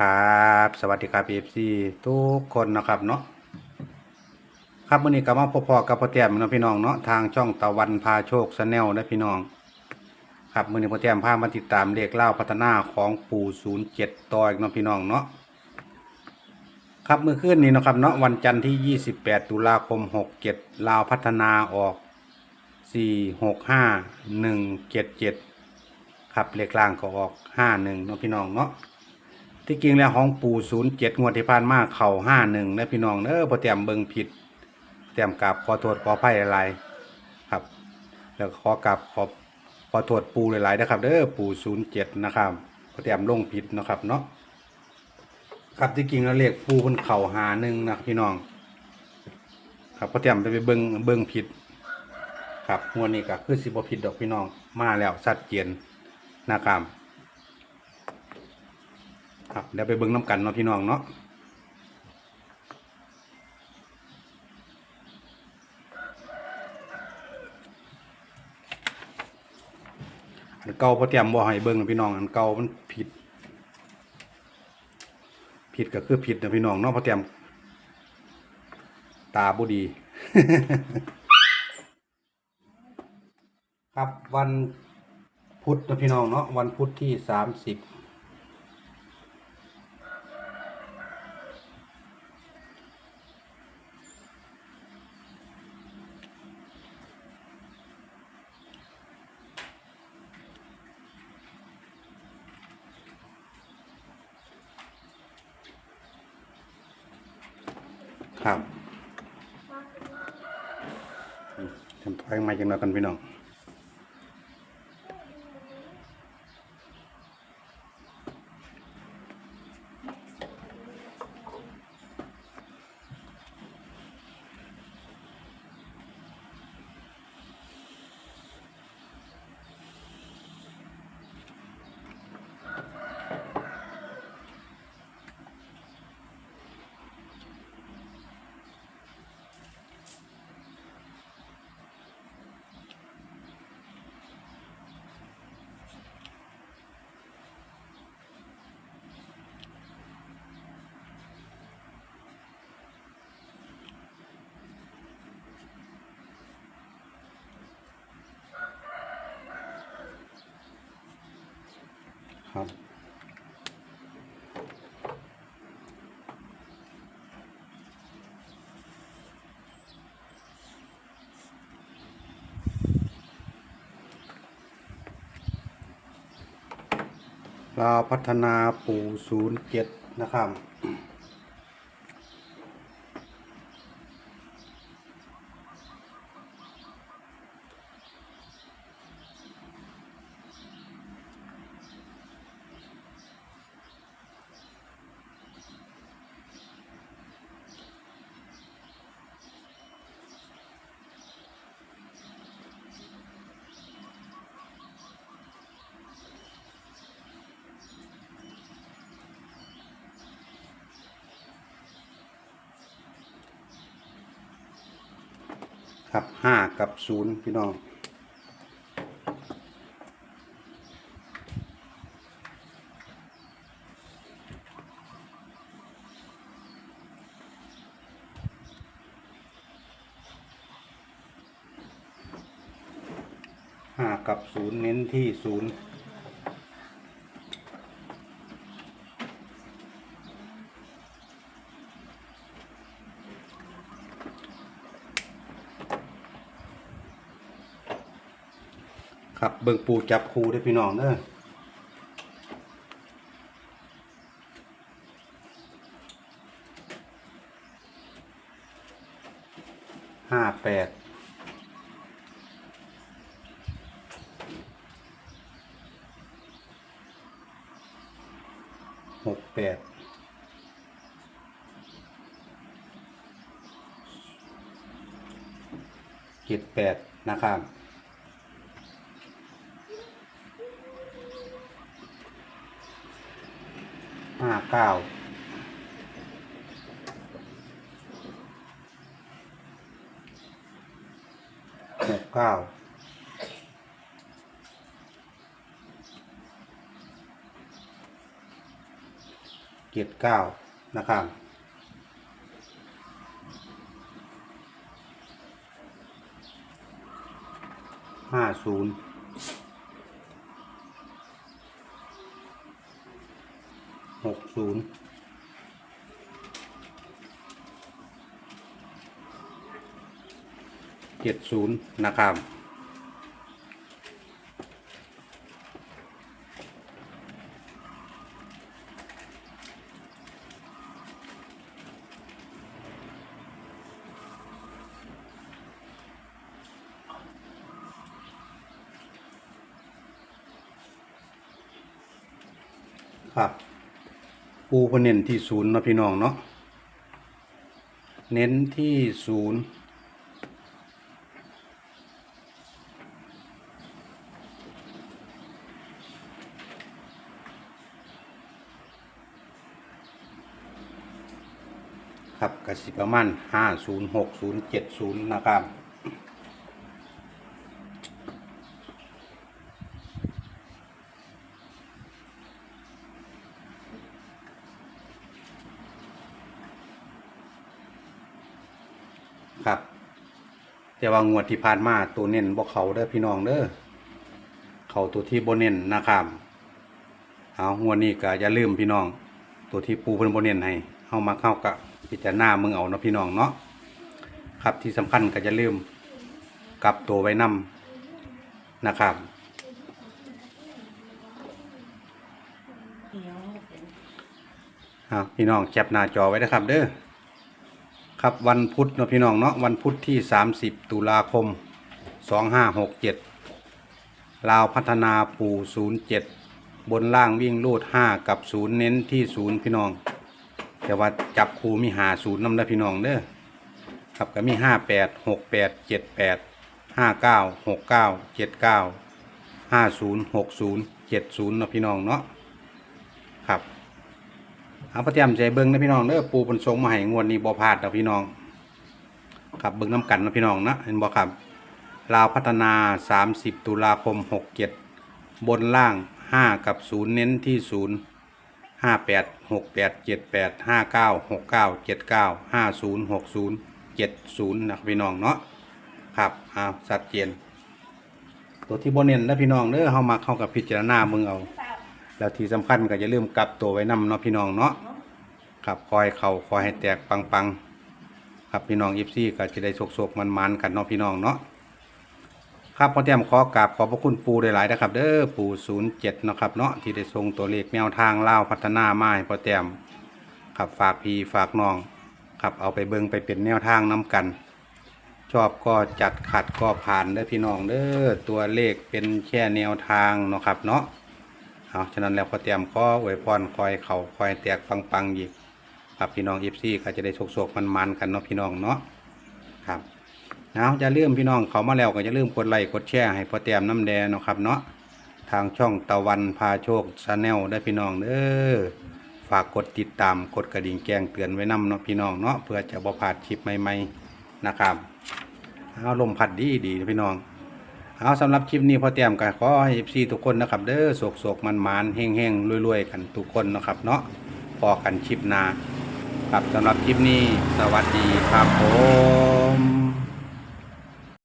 ครับสวัสดีครับเอฟซีทุกคนนะครับเนาะครับวันนี้ก็มาพบพอกับพ่อแต้มนะพี่น้องเนาะทางช่องตะวันพาโชคชาแนลนะพี่น้อง ครับมื่อนี้พ่อแต้มพามาติดตามเลขเล่าพัฒนาของปู่ศูนย์เจ็ดต่ออีกเนาะพี่น้องเนาะครับเมื่อคืนนี้นะครับเนาะวันจันทร์ที่ 28 ตุลาคม 67 ลาวพัฒนาออก 4 6 5 1 7 7 ครับเลขล่างก็ออก 51เนาะพี่น้องเนาะ ที่จริงแล้วของปู่ศูนย์เจ็ดงวดที่ผ่านมาเข่าห้าหนึ่งนะพี่น้องเออพอเตรียมเบิงผิด เตรียมกราบขอโทษขออภัยอะไรครับ แล้วขอกราบขอขอโทษปู่หลายๆนะครับเด้อปู่ศูนย์เจ็ดนะครับพอเตรียมลงผิดนะครับเนาะครับที่จริงแล้วเลขปู่มันเข่าหาหนึ่งนะพี่น้อง ครับพอเตรียมไปไปเบิงเบิงผิด ครับงวดนี้ก็คือสิบผิดดอกพี่น้องมาแล้วชัดเจนนะครับ ครับเดี๋ยวไปเบิ้งน้ำกันเนาะพี่น้องเนาะอันเก่าพอเตรียมบ่ให้เบิ้งนะพี่น้องอันเก่ามันผิด ผิดก็คือผิดนะพี่น้องเนาะพอเตรียมตาบุดี ครับวันพุธนะพี่น้องเนาะวันพุธที่สามสิบ ครับอืมทำไฟมาจังเลยกันพี่น้อง ครับเราวพัฒนาปู่ศูนย์เจ็ดนะครับ ครับห้ากับศูนย์พี่น้องห้ากับศูนย์เน้นที่ศูนย์ ครับเบิ่งปูจับคูได้อพี่น้องเด้อห้าแปดหกแปดเจ็ดแปดนะครับ ห้าเก้าหกเก้าเจ็ดเก้านะครับห้าศูนย์หก ศูนย์เจ็ดศูนย์นะครับครับ ปูพเน้นที่ศูนย์นาะพี่น้องเนาะเน้นที่ศูนย์ครับกสิประมาณห้าศูนย์หกศูนย์เจ็ดศูนย์นะครับ แต่ว่างวดที่ผ่านมาตัวเน้นบ่เขาเด้อพี่น้องเด้อเขาตัวที่บ่เน้นนะครับเอางวดนี้ก็อย่าลืมพี่น้อง ตัวที่ปูเพิ่นบ่เน้นให้เฮามาเข้ากับพิจารณามึงเอาเนาะพี่น้องเนาะครับที่สำคัญก็อย่าลืมกลับตัวไว้นํนะครับครับพี่น้องแคปหน้าจอไว้นะครับเด้อ ครับวันพุธเนาะพี่น้องเนาะวันพุธที่ 30 ตุลาคม 2567 ลาวพัฒนาปู07 บนล่างวิ่งลูด 5 กับ 0 เน้นที่ 0 พี่น้อง แต่ว่าจับคูมีหาศูนย์นำได้พี่น้องเด้อครับก็มี 58 68 78 59 69 79 50 60 70เนาะพี่น้องเนาะครับ เอาประเตรียมใจเบิ้งนะพี่น้องเด้อปูบนทรงมาให้งวดนี้บ่พลาดนะพี่น้องครับเบิ้งน้ำกันนะพี่น้องนะเห็นบ่ครับลาวพัฒนา 30 ตุลาคม 67 บนล่าง 5 กับ 0 เน้นที่ 0 58 68 78 59 69 79 50 60 70 นะครับพี่น้องเนาะครับเอาสัดเจนตัวที่บนเน้นนะพี่น้องเด้อเฮามาเข้ากับพิจารณาเมึงเอา แล้วที่สำคัญก็อย่าลืมกลับตัวไว้นำเนาะพี่น้องเนาะครับคอยเขาคอยให้แตกปังๆครับพี่น้องอีฟซี่ก็จะได้โศกๆมันๆกันเนาะพี่น้องเนาะครับพ่อเตรียมขอกราบขอบพระคุณปูหลายๆนะครับ เด้อปูศูนย์เจ็ดนะครับเนาะที่ได้ทรงตัวเลขแนวทางเล่าพัฒนามาให้พ่อเตรียมครับฝากพี่ฝากน้องครับเอาไปเบิงไปเป็นแนวทางน้กัน ชอบก็จัดขัดก็ผ่านเด้อพี่น้องเด้อตัวเลขเป็นแค่แนวทางเนาะครับเนาะ เอาฉะนั้นแล้วพอเตรียมข้ออวยพรคอยเขาคอยแตกปังปังๆอีกครับพี่น้องเอฟซี่ก็จะได้โชคๆมันๆกันเนาะพี่น้องเนาะครับเอาจะเลื่อมพี่น้องเขามาแล้วก็จะเลื่อมกดไลค์กดแชร์ให้พอเตรียมน้ำแดงเนาะครับเนาะทางช่องตะวันพาโชคชาแนลได้พี่น้องเด้อฝากกดติดตามกดกระดิ่งแจ้งเตือนไว้นำเนาะพี่น้องเนาะเพื่อจะบ่พลาดคลิปใหม่ๆนะครับเอาลมพัดดีดีๆพี่น้อง เอาสำหรับคลิปนี้พอเตรียมกันขอให้ซีทุกคนนะครับ เด้อโศกโศกมันมันๆเฮงเฮงรวยๆ กันทุกคนนะครับ เนาะพอกันคลิปหน้าครับสำหรับคลิปนี้ สวัสดีครับผม